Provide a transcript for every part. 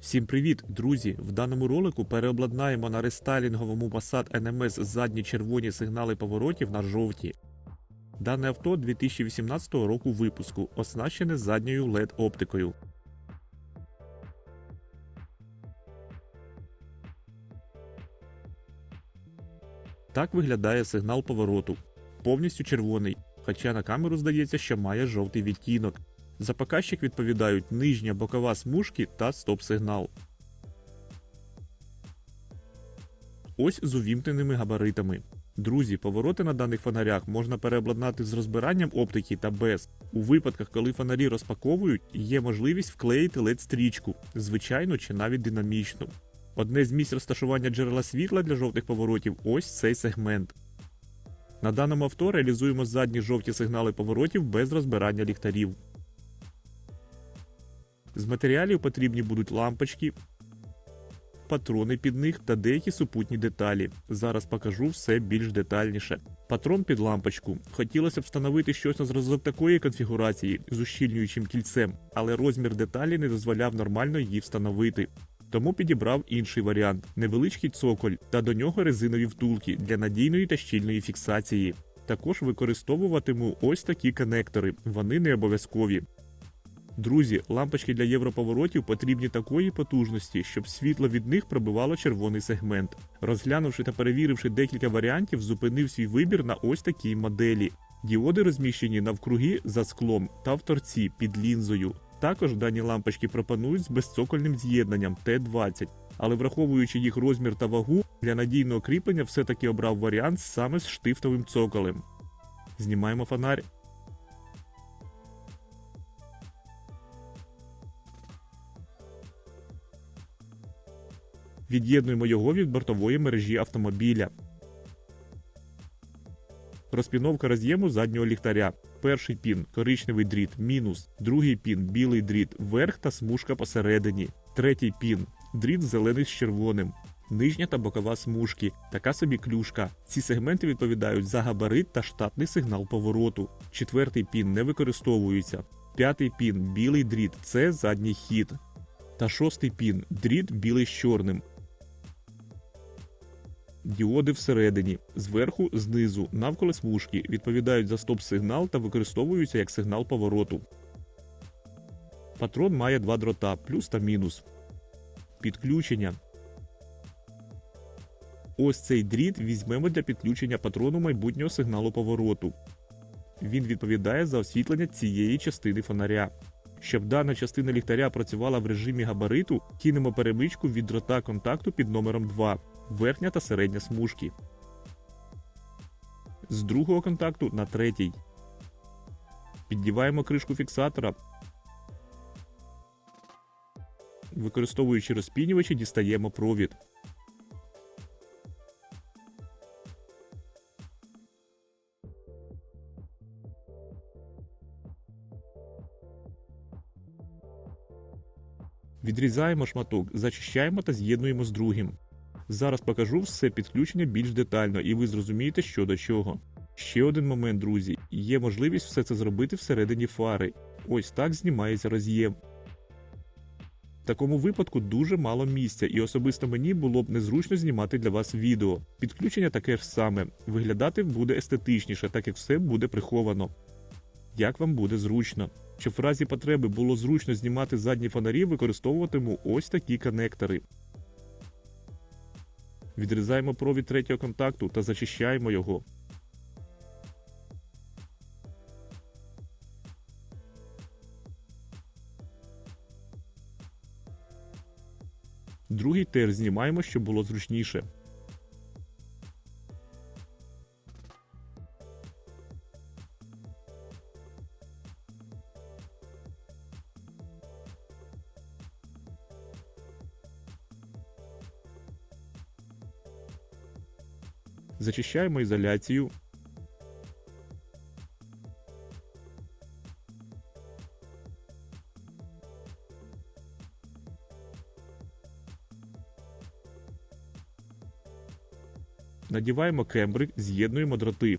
Всім привіт, друзі! В даному ролику переобладнаємо на рестайлінговому Passat NMS задні червоні сигнали поворотів на жовті. Дане авто 2018 року випуску, оснащене задньою LED оптикою. Так виглядає сигнал повороту. Повністю червоний, хоча на камеру здається, що має жовтий відтінок. За показчик відповідають нижня бокова смужки та стоп-сигнал. Ось з увімкненими габаритами. Друзі, повороти на даних фонарях можна переобладнати з розбиранням оптики та без. У випадках, коли фонарі розпаковують, є можливість вклеїти led стрічку, звичайно чи навіть динамічну. Одне з місць розташування джерела світла для жовтих поворотів ось цей сегмент. На даному авто реалізуємо задні жовті сигнали поворотів без розбирання ліхтарів. З матеріалів потрібні будуть лампочки, патрони під них та деякі супутні деталі. Зараз покажу все більш детальніше. Патрон під лампочку. Хотілося б встановити щось на зразок такої конфігурації з ущільнюючим кільцем, але розмір деталі не дозволяв нормально її встановити. Тому підібрав інший варіант невеличкий цоколь та до нього резинові втулки для надійної та щільної фіксації. Також використовуватиму ось такі конектори, вони не обов'язкові. Друзі, лампочки для європоворотів потрібні такої потужності, щоб світло від них пробивало червоний сегмент. Розглянувши та перевіривши декілька варіантів, зупинив свій вибір на ось такій моделі. Діоди розміщені навкруги за склом та в торці під лінзою. Також дані лампочки пропонують з безцокольним з'єднанням Т20, але враховуючи їх розмір та вагу, для надійного кріплення все-таки обрав варіант саме з штифтовим цоколем. Знімаємо фонарь. Від'єднуємо його від бортової мережі автомобіля. Розпіновка роз'єму заднього ліхтаря. Перший пін коричневий дріт, мінус, другий пін білий дріт, верх та смужка посередині. Третій пін дріт зелений з червоним. Нижня та бокова смужки, така собі клюшка. Ці сегменти відповідають за габарит та штатний сигнал повороту. Четвертий пін не використовується. П'ятий пін білий дріт це задній хід. Та шостий пін дріт білий з чорним. Діоди всередині, зверху, знизу, навколо смужки відповідають за стоп-сигнал та використовуються як сигнал повороту. Патрон має два дрота плюс та мінус. Підключення. Ось цей дріт візьмемо для підключення патрону майбутнього сигналу повороту. Він відповідає за освітлення цієї частини фонаря. Щоб дана частина ліхтаря працювала в режимі габариту, кинемо перемичку від дрота контакту під номером 2 верхня та середня смужки. З другого контакту на третій. Піддіваємо кришку фіксатора. Використовуючи розпінювачі, дістаємо провід. Відрізаємо шматок, зачищаємо та з'єднуємо з другим. Зараз покажу все підключення більш детально, і ви зрозумієте, що до чого. Ще один момент, друзі, є можливість все це зробити всередині фари. Ось так знімається роз'єм. В такому випадку дуже мало місця, і особисто мені було б незручно знімати для вас відео. Підключення таке ж саме, виглядати буде естетичніше, так як все буде приховано. Як вам буде зручно. Щоб в разі потреби було зручно знімати задні фонарі, використовуватиму ось такі конектори. Відрізаємо провід третього контакту та зачищаємо його. Другий тир знімаємо, щоб було зручніше. Зачищаємо ізоляцію. Надіваємо кембрик, з'єднуємо дроти.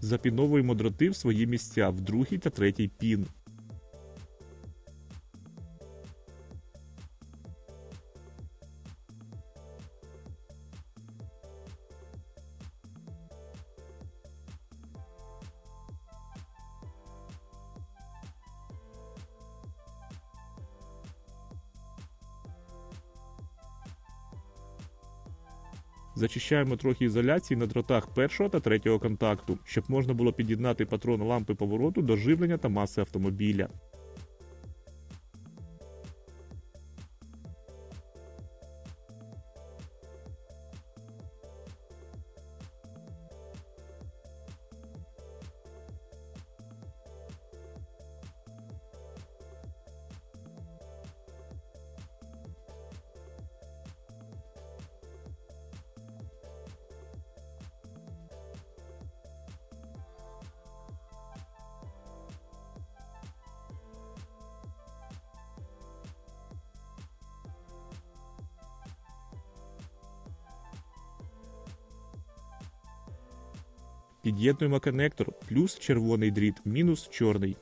Запіновуємо дроти в свої місця в другий та третій пін. Зачищаємо трохи ізоляції на дротах першого та третього контакту, щоб можна було під'єднати патрон лампи повороту до живлення та маси автомобіля. Під'єднуємо коннектор плюс червоний дріт, мінус чорний.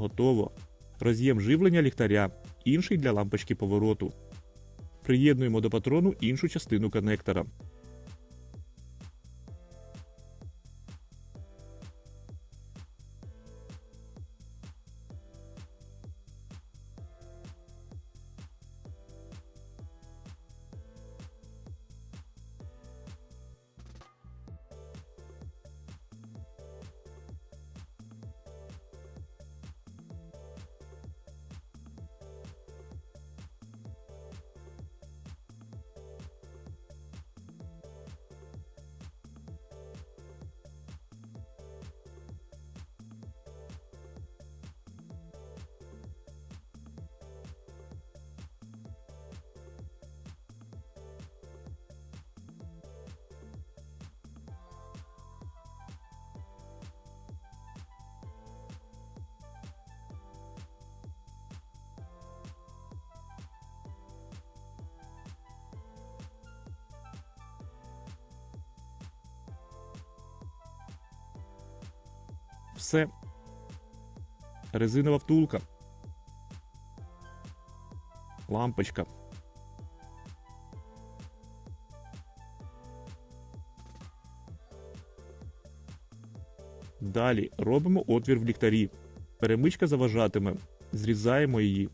Готово. Роз'єм живлення ліхтаря, інший для лампочки повороту. Приєднуємо до патрону іншу частину коннектора. Все. Резинова втулка. Лампочка. Далі робимо отвір в ліхтарі. Перемичка заважатиме. Зрізаємо її.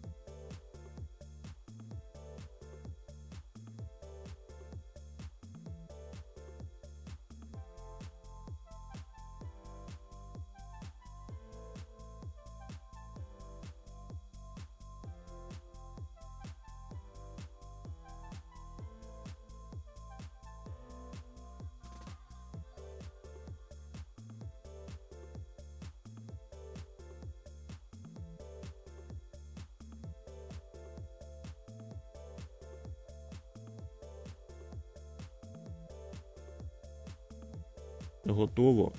Готово.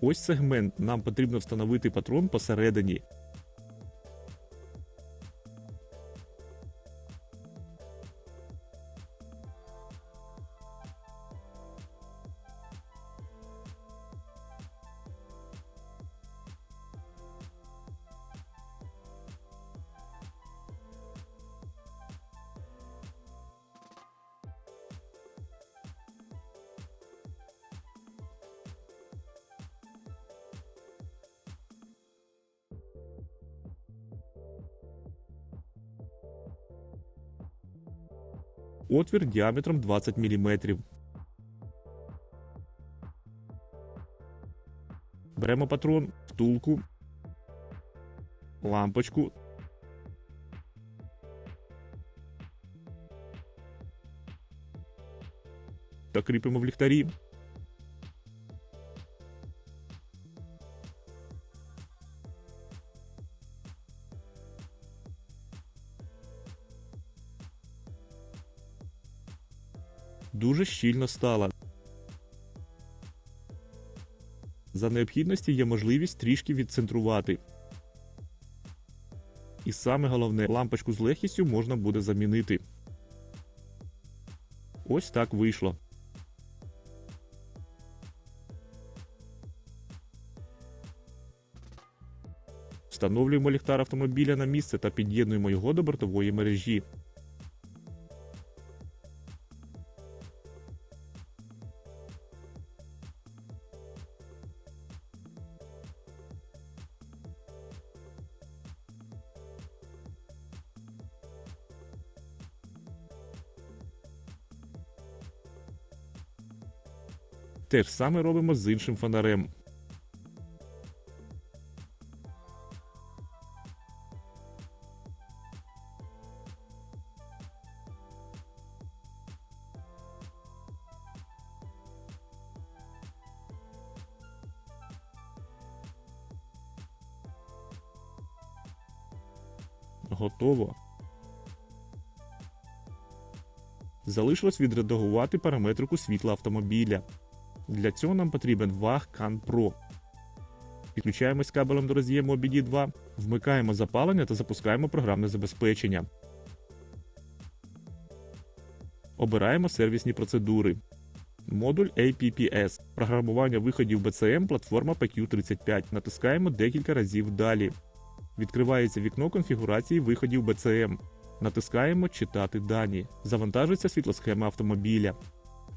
Ось сегмент. Нам потрібно встановити патрон посередині. Отвір діаметром 20 мм. Беремо патрон, втулку, лампочку. Та кріпимо в ліхтарі. Щільно стала. За необхідності є можливість трішки відцентрувати. І саме головне, лампочку з легкістю можна буде замінити. Ось так вийшло. Встановлюємо ліхтар автомобіля на місце та під'єднуємо його до бортової мережі. Те ж саме робимо з іншим фонарем. Готово. Залишилось відредагувати параметрику світла автомобіля. Для цього нам потрібен ваг CAN Pro. Підключаємось кабелем до роз'єму OBD 2, вмикаємо запалення та запускаємо програмне забезпечення. Обираємо сервісні процедури. Модуль APPS. Програмування виходів BCM платформа PQ35. Натискаємо декілька разів далі. Відкривається вікно конфігурації виходів BCM. Натискаємо Читати дані. Завантажується світлосхема автомобіля.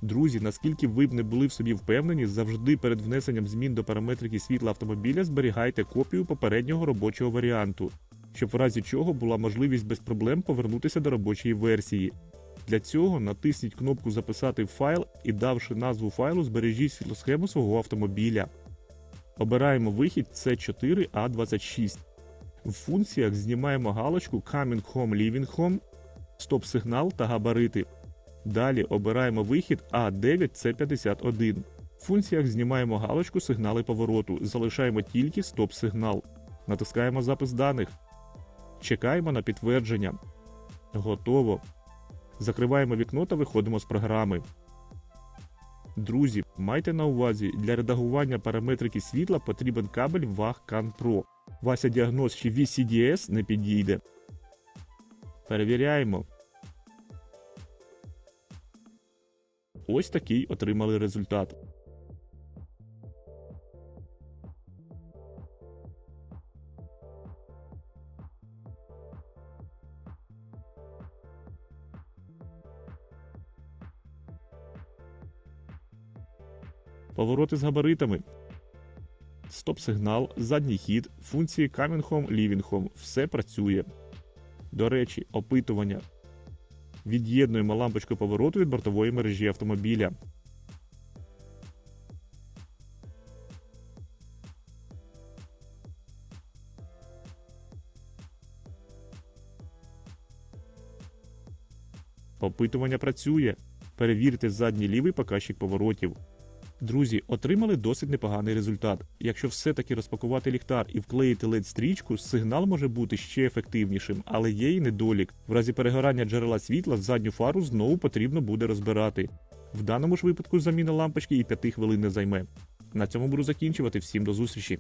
Друзі, наскільки ви б не були в собі впевнені, завжди перед внесенням змін до параметрики світла автомобіля зберігайте копію попереднього робочого варіанту, щоб в разі чого була можливість без проблем повернутися до робочої версії. Для цього натисніть кнопку Записати файл і, давши назву файлу, збережіть світлосхему свого автомобіля. Обираємо вихід C4A26. В функціях знімаємо галочку Coming Home Living Home, стоп-сигнал та габарити. Далі обираємо вихід А9С51. В функціях знімаємо галочку сигнали повороту, залишаємо тільки стоп-сигнал. Натискаємо запис даних. Чекаємо на підтвердження. Готово. Закриваємо вікно та виходимо з програми. Друзі, майте на увазі, для редагування параметрики світла потрібен кабель VAG CAN Pro. Вася діагноз чи VCDS не підійде. Перевіряємо. Ось такий отримали результат. Повороти з габаритами. Стоп-сигнал, задній хід, функції Leaving Home. Все працює. До речі, опитування. Від'єднуємо лампочку повороту від бортової мережі автомобіля. Опитування працює. Перевірте задній лівий показчик поворотів. Друзі, отримали досить непоганий результат. Якщо все-таки розпакувати ліхтар і вклеїти led стрічку, сигнал може бути ще ефективнішим, але є й недолік. В разі перегорання джерела світла задню фару знову потрібно буде розбирати. В даному ж випадку заміна лампочки і 5 хвилин не займе. На цьому буду закінчувати. Всім до зустрічі!